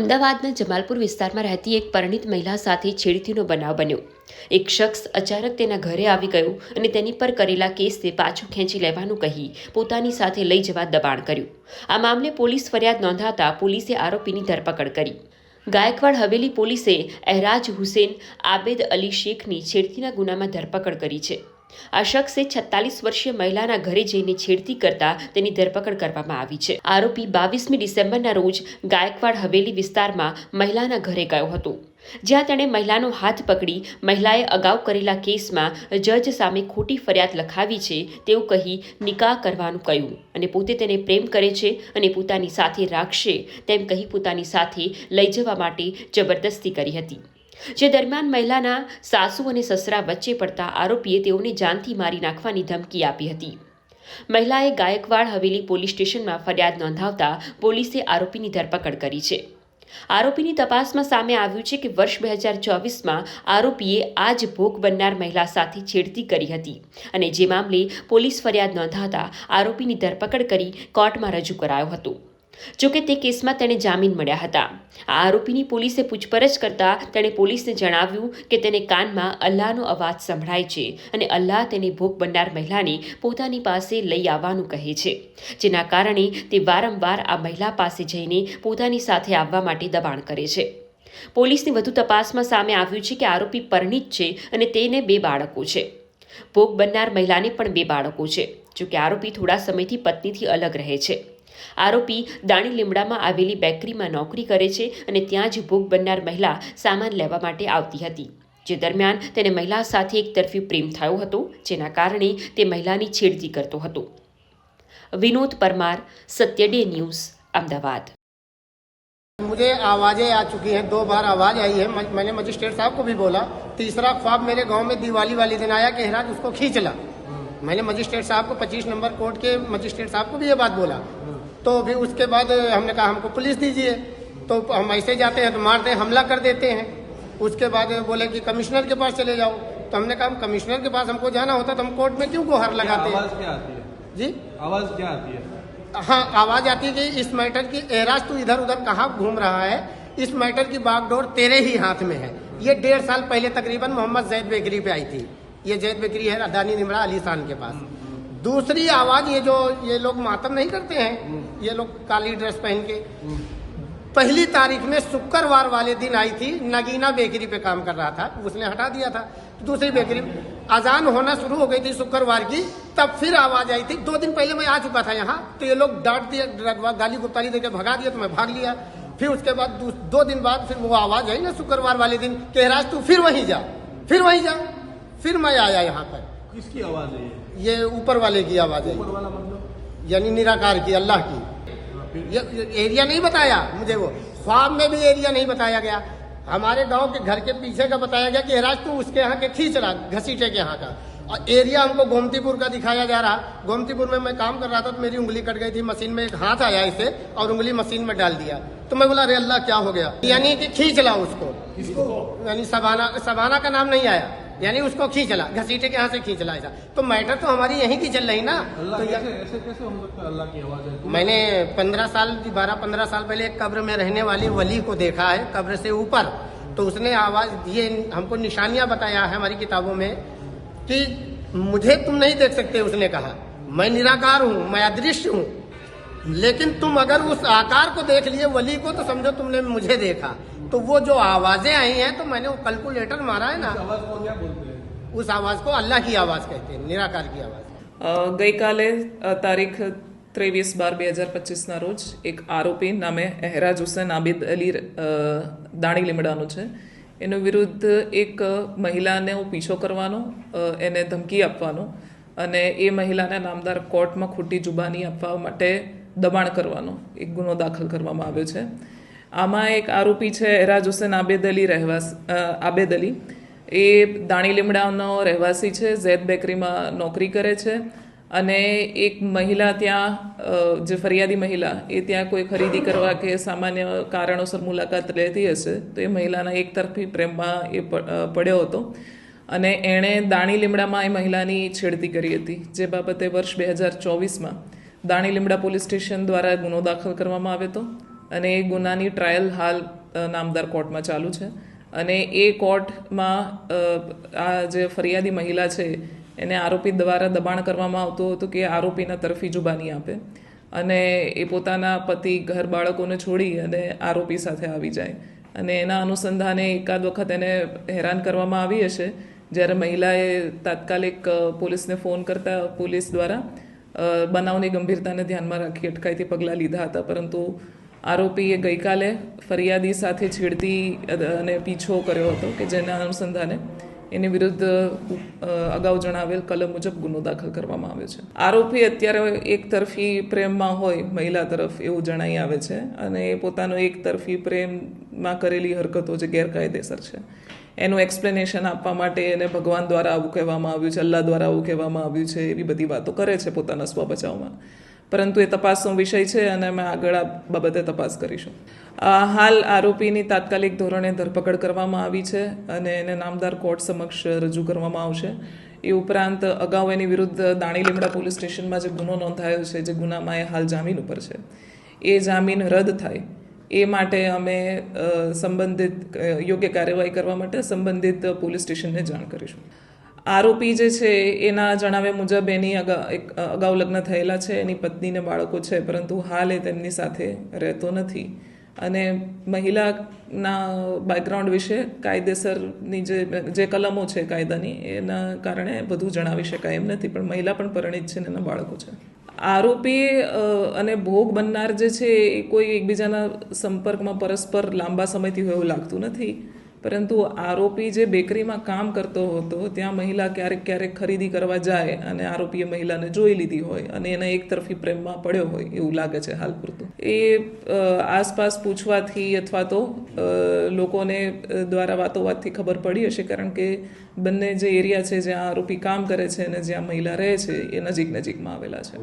અમદાવાદના જમાલપુર વિસ્તારમાં રહેતી એક પરિણીત મહિલા સાથે છેડતીનો બનાવ બન્યો. એક શખ્સ અચાનક તેના ઘરે આવી ગયો અને તેની પર કરેલા કેસને પાછું ખેંચી લેવાનું કહી પોતાની સાથે લઈ જવા દબાણ કર્યું. આ મામલે પોલીસ ફરિયાદ નોંધાતા પોલીસે આરોપીની ધરપકડ કરી. ગાયકવાડ હવેલી પોલીસે એહરાજ હુસેન, આબેદ અલી શેખની છેડતીના ગુનામાં ધરપકડ કરી છે. આ શખ્સે છત્તાલીસ વર્ષીય મહિલાના ઘરે જઈને છેડતી કરતા તેની ધરપકડ કરવામાં આવી છે. આરોપી બાવીસમી ડિસેમ્બરના રોજ ગાયકવાડ હવેલી વિસ્તારમાં મહિલાના ઘરે ગયો હતો. જ્યાં તેણે મહિલાનો હાથ પકડી મહિલાએ અગાઉ કરેલા કેસમાં જજ સામે ખોટી ફરિયાદ લખાવી છે તેવું કહી નિકાહ કરવાનું કહ્યું અને પોતે તેને પ્રેમ કરે છે અને પોતાની સાથે રાખશે તેમ કહી પોતાની સાથે લઈ જવા માટે જબરદસ્તી કરી હતી. જે દરમિયાન મહિલાના સાસુ અને સસરા વચ્ચે પડતા આરોપીએ તેઓને જાનથી મારી નાખવાની ધમકી આપી હતી. મહિલાએ ગાયકવાડ હવેલી પોલીસ સ્ટેશનમાં ફરિયાદ નોંધાવતા પોલીસે આરોપીની ધરપકડ કરી છે. આરોપીની તપાસમાં સામે આવ્યું છે કે વર્ષ બે હજાર ચોવીસમાં આરોપીએ આ જ ભોગ બનનાર મહિલા સાથે છેડતી કરી હતી અને જે મામલે પોલીસ ફરિયાદ નોંધાતા આરોપીની ધરપકડ કરી કોર્ટમાં રજૂ કરાયો હતો. જોકે તે કેસમાં તેણે જામીન મળ્યા હતા. આ આરોપીની પોલીસે પૂછપરછ કરતા તેણે પોલીસને જણાવ્યું કે તેને કાનમાં અલ્લાહનો અવાજ સંભળાય છે અને અલ્લાહ તેને ભોગ બનનાર મહિલાને પોતાની પાસે લઈ આવવાનું કહે છે. જેના કારણે તે વારંવાર આ મહિલા પાસે જઈને પોતાની સાથે આવવા માટે દબાણ કરે છે. પોલીસની વધુ તપાસમાં સામે આવ્યું છે કે આરોપી પરિણીત છે અને તેને બે બાળકો છે. ભોગ બનનાર મહિલાને પણ બે બાળકો છે, જોકે આરોપી થોડા સમયથી પત્નીથી અલગ રહે છે. આરોપી દાણી લીમડામાં આવેલી બેકરીમાં નોકરી કરે છે અને ત્યાં જ ભોગ બનનાર મહિલા સામાન લેવા માટે આવતી હતી જે દરમિયાન તેને મહિલા સાથે એક તરફી પ્રેમ થયો હતો જેના કારણે તે મહિલાની છેડતી કરતો હતો વિનોદ પરમાર સત્ય ડે ન્યૂઝ અમદાવાદ मुझे आवाजें आ चुकी हैं दो बार आवाज आई है मैं- मैंने मजिस्ट्रेट साहब को भी बोला तीसरा ख्वाब मेरे गांव में दिवाली वाले दिन आया कि हेराज उसको खींच ला मैंने मजिस्ट्रेट साहब को 25 नंबर कोर्ट के मजिस्ट्रेट साहब को भी ये बात बोला तो फिर उसके बाद हमने कहा हमको पुलिस दीजिए। तो हम ऐसे जाते हैं तो मारते हैं हमला कर देते हैं। उसके बाद बोले कि कमिश्नर के पास चले जाओ। तो हमने कहा हम कमिश्नर के पास हमको जाना होता तो हम कोर्ट में क्यों गुहार लगाते? हैं आवाज़ क्या आती है? जी? आवाज़ क्या आती है? हाँ आवाज़ आती है कि इस मैटर की एराज तू इधर उधर कहाँ घूम रहा है? इस मैटर की बागडोर तेरे ही हाथ में है। ये डेढ़ साल पहले तकरीबन मोहम्मद जैद बेकरी पे आई थी। ये जैद बेकरी है अदानी निमरा अली खान के पास। दूसरी आवाज़ ये जो ये लोग मातम नहीं करते हैं ये लोग काली ड्रेस पहन के। पहली तारीख में शुक्रवार वाले दिन आई थी नगीना बेकरी पे काम कर रहा था उसने हटा दिया था। दूसरी बेकरी अजान होना शुरू हो गई थी शुक्रवार की तब फिर आवाज़ आई थी। दो दिन पहले मैं आ चुका था यहाँ तो ये लोग डांट दिया गाली गुप्ताली देकर भगा दिया तो मैं भाग लिया। फिर उसके बाद दो दिन बाद फिर वो आवाज़ आई ना शुक्रवार वाले दिन कि राज तू फिर वहीं जा फिर वहीं जा फिर मैं आया यहाँ पर। किसकी आवाज़ है ये ऊपर वाले की आवाज़ है। मतलब? यानी निराकार की अल्लाह की। ये, ये एरिया नहीं बताया मुझे वो। ख्वाब में भी एरिया नहीं बताया गया। हमारे गाँव के घर के पीछे का बताया गया कि राज तू उसके यहाँ के खींच रहा घसीटे के यहाँ का। और एरिया हमको गोमतीपुर का दिखाया जा रहा। गोमतीपुर में मैं काम कर रहा था तो मेरी उंगली कट गई थी मशीन में एक हाथ आया इसे और उंगली मशीन में डाल दिया। तो मैं बोला अरे अल्लाह क्या हो गया? यानी कि खींच ला उसको। यानी सबाना सबाना का नाम नहीं आया। यानी उसको खींच ला घसीटे के यहाँ से खींच ला ऐसा। तो मैटर तो हमारी यहीं की चल रही ना। तो कैसे ऐसे कैसे हो सकता अल्लाह की आवाज़ है? मैंने पंद्रह साल बारह पंद्रह साल पहले एक कब्र में रहने वाली वली को देखा है कब्र से ऊपर। तो उसने आवाज़ ये हमको निशानियाँ बताया है हमारी किताबों में कि मुझे तुम नहीं देख सकते उसने कहा। मैं निराकार हूँ मैं अदृश्य हूँ। लेकिन तुम अगर उस आकार को देख लिए वली को तो समझो तुमने मुझे देखा। तो वो जो आवाजें आई हैं तो मैंने वो कैलकुलेटर मारा है ना आवाज को क्या बोलते हैं उस आवाज को अल्लाह की आवाज कहते हैं निराकार की आवाज અ, ગઈકાલે અ, તારીખ ત્રેવીસ બાર બે હજાર પચીસના રોજ એક આરોપી નામે એહરાજ હુસેન આબિદ અલી અ, દાણી લીમડાનો છે એનો વિરુદ્ધ એક મહિલાને પીછો કરવાનો અ, એને ધમકી આપવાનો અને એ મહિલાને નામદાર કોર્ટમાં ખોટી જુબાની આપવા માટે દબાણ કરવાનો એક ગુનો દાખલ કરવામાં આવ્યો છે આમાં એક આરોપી છે, એરાજ હુસેન આબેદ અલી રહેવાસ આબેદ અલી. એ દાણી લીમડાનો રહેવાસી છે, ઝેદ બેકરીમાં નોકરી કરે છે અને એક મહિલા ત્યાં જે ફરિયાદી મહિલા, એ ત્યાં કોઈ ખરીદી કરવા કે સામાન્ય કારણોસર મુલાકાત લેતી હશે, તો એ મહિલાના એક તરફી પ્રેમમાં એ પડ્યો હતો. અને એણે દાણી લીમડામાં એ મહિલાની છેડતી કરી હતી, જે બાબતે વર્ષ બે હજાર ચોવીસમાં દાણી લીમડા પોલીસ સ્ટેશન દ્વારા ગુનો દાખલ કરવામાં આવ્યો હતો. અને એ ગુનાની ટ્રાયલ હાલ નામદાર કોર્ટમાં ચાલુ છે. અને એ કોર્ટમાં આ જે ફરિયાદી મહિલા છે, એને આરોપી દ્વારા દબાણ કરવામાં આવતું હતું કે આરોપીના તરફી જુબાની આપે. અને એ પોતાના પતિ, ઘર બાળકોને છોડી અને આરોપી સાથે આવી જાય. અને એના અનુસંધાને એકાદ વખત એને હેરાન કરવામાં આવી હશે, જ્યારે મહિલાએ તાત્કાલિક પોલીસને ફોન કરતા પોલીસ દ્વારા બનાવની ગંભીરતાને ધ્યાનમાં રાખી અટકાયતી પગલાં લીધા હતા. પરંતુ આરોપીએ ગઈકાલે ફરિયાદી સાથે છેડતી અને પીછો કર્યો હતો કે જેના અનુસંધાને એની વિરુદ્ધ અગાઉ જણાવેલ કલમ મુજબ ગુનો દાખલ કરવામાં આવ્યો છે. આરોપી અત્યારે એક તરફી પ્રેમમાં હોય મહિલા તરફ એવું જણાઈ આવે છે અને એ પોતાનો એક તરફી પ્રેમમાં કરેલી હરકતો જે ગેરકાયદેસર છે. એનું એક્સપ્લેનેશન આપવા માટે એને ભગવાન દ્વારા આવું કહેવામાં આવ્યું છે, અલ્લાહ દ્વારા આવું કહેવામાં આવ્યું છે, એવી બધી વાતો કરે છે પોતાના સ્વ બચાવમાં. પરંતુ એ તપાસનો વિષય છે અને અમે આગળ આ બાબતે તપાસ કરીશું. હાલ આરોપીની તાત્કાલિક ધોરણે ધરપકડ કરવામાં આવી છે અને એને નામદાર કોર્ટ સમક્ષ રજૂ કરવામાં આવશે. એ ઉપરાંત અગાઉ એની વિરુદ્ધ દાણી પોલીસ સ્ટેશનમાં જે ગુનો નોંધાયો છે, જે ગુનામાં એ હાલ જામીન ઉપર છે. એ જામીન રદ થાય. એ માટે અમે સંબંધિત યોગ્ય કાર્યવાહી કરવા માટે સંબંધિત પોલીસ સ્ટેશનને જાણ કરીશું. આરોપી જે છે, એના જણાવ્યા મુજબ એની અગા અગાઉ લગ્ન થયેલા છે, એની પત્નીને બાળકો છે, પરંતુ હાલ એ તેમની સાથે રહેતો નથી. અને મહિલાના બેકગ્રાઉન્ડ વિશે કાયદેસરની જે જે કલમો છે કાયદાની, એના કારણે બધું જણાવી શકાય એમ નથી, પણ મહિલા પણ પરિણિત છે ને એના બાળકો છે. આરોપી અને ભોગ બનનાર જે છે, એ કોઈ એકબીજાના સંપર્કમાં પરસ્પર લાંબા સમયથી હોય એવું લાગતું નથી. પરંતુ આરોપી જે બેકરીમાં કામ કરતો હતો, ત્યાં મહિલા ક્યારેક ક્યારેક ખરીદી કરવા જાય અને આરોપીએ મહિલાને જોઈ લીધી હોય અને એના એક તરફી પ્રેમમાં પડ્યો હોય એવું લાગે છે હાલ પૂરતું. એ આસપાસ પૂછવાથી અથવા તો લોકોને દ્વારા વાતો વાતથી ખબર પડી હશે કારણ કે બંને જે એરિયા છે જ્યાં આરોપી કામ કરે છે અને જ્યાં મહિલા રહે છે, એ નજીક નજીકમાં આવેલા છે.